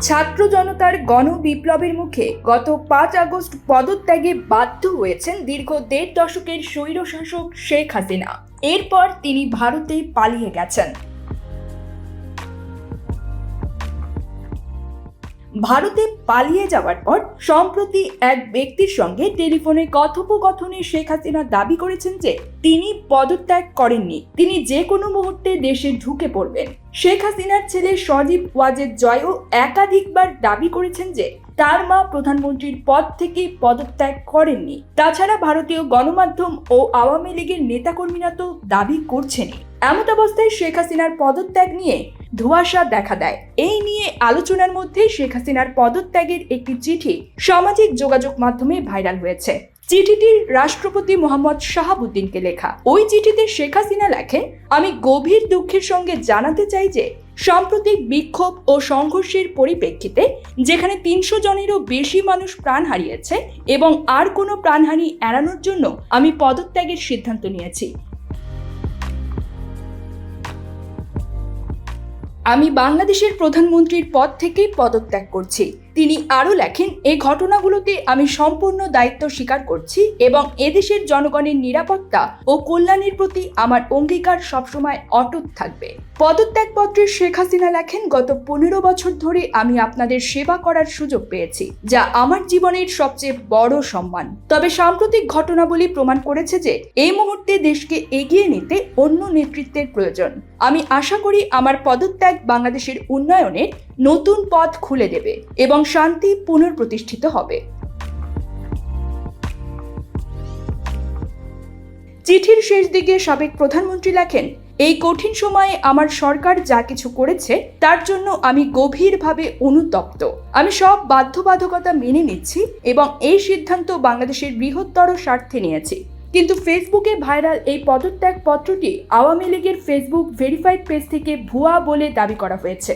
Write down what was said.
ছাত্র জনতার গণ বিপ্লবের মুখে গত পাঁচ আগস্ট পদত্যাগে বাধ্য হয়েছেন দীর্ঘ দেড় দশকের স্বৈরশাসক শেখ হাসিনা। এরপর তিনি ভারতে পালিয়ে গেছেন। ভারতে পালিয়ে যাওয়ার পর সম্প্রতি এক ব্যক্তির সঙ্গে টেলিফোনে কথোপকথনে শেখ হাসিনা দাবি করেছেন যে তিনি পদত্যাগ করেননি। তিনি যে কোনো মুহূর্তে দেশে ঢুকে পড়বেন। শেখ হাসিনার ছেলে সজীব ওয়াজেদ জয়ও একাধিকবার দাবি করেছেন যে তার মা প্রধানমন্ত্রীর পদ থেকে পদত্যাগ করেননি। তাছাড়া ভারতীয় গণমাধ্যম ও আওয়ামী লীগের নেতাকর্মীরা তো দাবি করছেনই। এমত অবস্থায় শেখ হাসিনার পদত্যাগ নিয়ে ধোঁয়াশা দেখা দেয়। এই নিয়ে আলোচনার মধ্যে শেখ হাসিনার পদত্যাগের একটি চিঠি সামাজিক যোগাযোগ মাধ্যমে ভাইরাল হয়েছে। চিঠিটি রাষ্ট্রপতি মোহাম্মদ শাহাবুদ্দিনকে লেখা। ওই চিঠিতে শেখ হাসিনা লেখেন, আমি গভীর দুঃখের সঙ্গে জানাতে চাই যে, সাম্প্রতিক বিক্ষোভ ও সংঘর্ষের পরিপ্রেক্ষিতে, যেখানে তিনশো জনেরও বেশি মানুষ প্রাণ হারিয়েছে এবং আর কোনো প্রাণহানি এড়ানোর জন্য আমি পদত্যাগের সিদ্ধান্ত নিয়েছি। আমি বাংলাদেশের প্রধানমন্ত্রীর পদ থেকে পদত্যাগ করছি। তিনি আরও লেখেন এই ঘটনাগুলোতে আমি সম্পূর্ণ দায়িত্ব স্বীকার করছি এবং এদেশের জনগণের নিরাপত্তা ও কল্যাণের প্রতি আমার অঙ্গীকার সবসময় অটুট থাকবে। পদত্যাগপত্রে শেখ হাসিনা লেখেন, গত পনেরো বছর ধরে আমি আপনাদের সেবা করার সুযোগ পেয়েছি, যা আমার জীবনের সবচেয়ে বড় সম্মান। তবে সাম্প্রতিক ঘটনাবলী প্রমাণ করেছে যে এই মুহূর্তে দেশকে এগিয়ে নিতে অন্য নেতৃত্বের প্রয়োজন। আমি আশা করি আমার পদত্যাগ বাংলাদেশের উন্নয়নের নতুন পথ খুলে দেবে এবং শান্তি পুনঃপ্রতিষ্ঠিত হবে। চিঠির শেষ দিকে সাবেক প্রধানমন্ত্রী লেখেন, এই কঠিন সময়ে আমার সরকার যা কিছু করেছে, তার জন্য আমি গভীরভাবে অনুতপ্ত। আমি সব বাধ্যবাধকতা মেনে নিচ্ছি এবং এই সিদ্ধান্ত বাংলাদেশের বৃহত্তর স্বার্থে নিয়েছি। কিন্তু ফেসবুকে ভাইরাল এই পদত্যাগ পত্রটি আওয়ামী লীগের ফেসবুক ভেরিফাইড পেজ থেকে ভুয়া বলে দাবি করা হয়েছে।